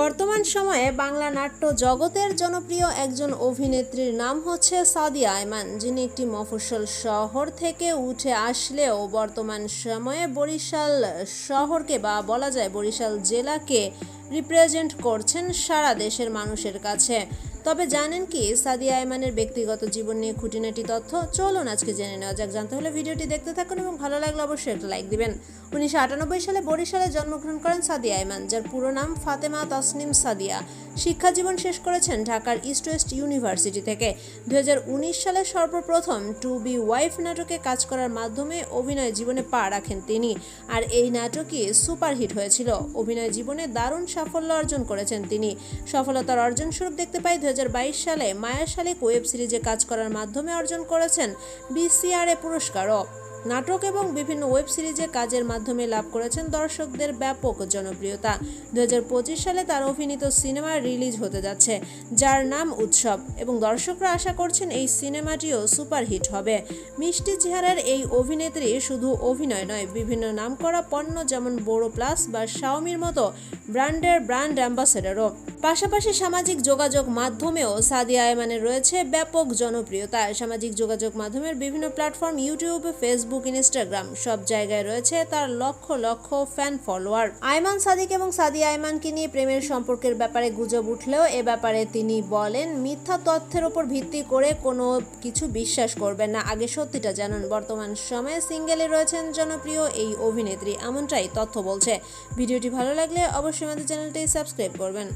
বর্তমান সময়ে বাংলা নাট্য জগতের জনপ্রিয় একজন অভিনেত্রীর নাম হচ্ছে সাদিয়া আয়মান, যিনি একটি মফস্বল শহর থেকে উঠে আসলেও বর্তমান সময়ে বরিশাল শহরকে বা বলা যায় বরিশাল জেলাকে রিপ্রেজেন্ট করছেন সারা দেশের মানুষের কাছে। তবে জানেন কি, সাদিয়া আয়মানের ব্যক্তিগত জীবন নিয়ে খুঁটিনাটি তথ্য চলুন আজকে জেনে নেওয়া যাক। জানতে হলে ভিডিওটি দেখতে থাকুন এবং ভালো লাগলে অবশ্যই একটা লাইক দিবেন। উনিশশো আটানব্বই সালে বরিশালে জন্মগ্রহণ করেন সাদিয়া আয়মান, যার পুরো নাম ফাতেমা তাসনিম সাদিয়া। শিক্ষা জীবন শেষ করেছেন ঢাকার ইস্ট ওয়েস্ট ইউনিভার্সিটি থেকে। দু হাজার উনিশ সালে সর্বপ্রথম টু বি ওয়াইফ নাটকে কাজ করার মাধ্যমে অভিনয় জীবনে পা রাখেন তিনি, আর এই নাটকই সুপারহিট হয়েছিল। অভিনয় জীবনে দারুণ সাফল্য অর্জন করেছেন তিনি। সফলতার অর্জন স্বরূপ দেখতে পাই দু সালে মায়া শালিক ওয়েব সিরিজে কাজ করার মাধ্যমে অর্জন করেছেন বিসিআরএ পুরস্কারও। নাটক এবং বিভিন্ন ওয়েব সিরিজে কাজের মাধ্যমে লাভ করেছেন দর্শকদের ব্যাপক জনপ্রিয়তা। দুই হাজার পঁচিশ সালে তার অভিনীত সিনেমা রিলিজ হতে যাচ্ছে, যার নাম উৎসব, এবং দর্শকরা আশা করছেন এই সিনেমাটিও সুপারহিট হবে। মিষ্টি চেহারার এই অভিনেত্রী শুধু অভিনয় নয়, বিভিন্ন নামকরা পণ্য যেমন বোরো প্লাস বা শাওমির মতো ব্র্যান্ডের ব্র্যান্ড অ্যাম্বাসেডারও। পাশাপাশি সামাজিক যোগাযোগ মাধ্যমেও সাদিয়া আয়মানের রয়েছে ব্যাপক জনপ্রিয়তা। সামাজিক যোগাযোগ মাধ্যমের বিভিন্ন প্ল্যাটফর্ম ইউটিউব, ফেসবুক, ইনস্টাগ্রাম, সব জায়গায় রয়েছে তার লক্ষ লক্ষ ফ্যান ফলোয়ার আয়মান সাদিক এবং সাদিয়া আয়মানকে নিয়ে প্রেমের সম্পর্কের ব্যাপারে গুজব উঠলেও এ ব্যাপারে তিনি বলেন, মিথ্যা তথ্যের উপর ভিত্তি করে কোনো কিছু বিশ্বাস করবেন না। আগে সত্যিটা জানুন। বর্তমান সময়ে সিঙ্গেলে রয়েছেন জনপ্রিয় এই অভিনেত্রী। এমনটাই তথ্য বলছে। ভিডিওটি ভালো লাগলে অবশ্যই আমাদের চ্যানেলটি সাবস্ক্রাইব করবেন।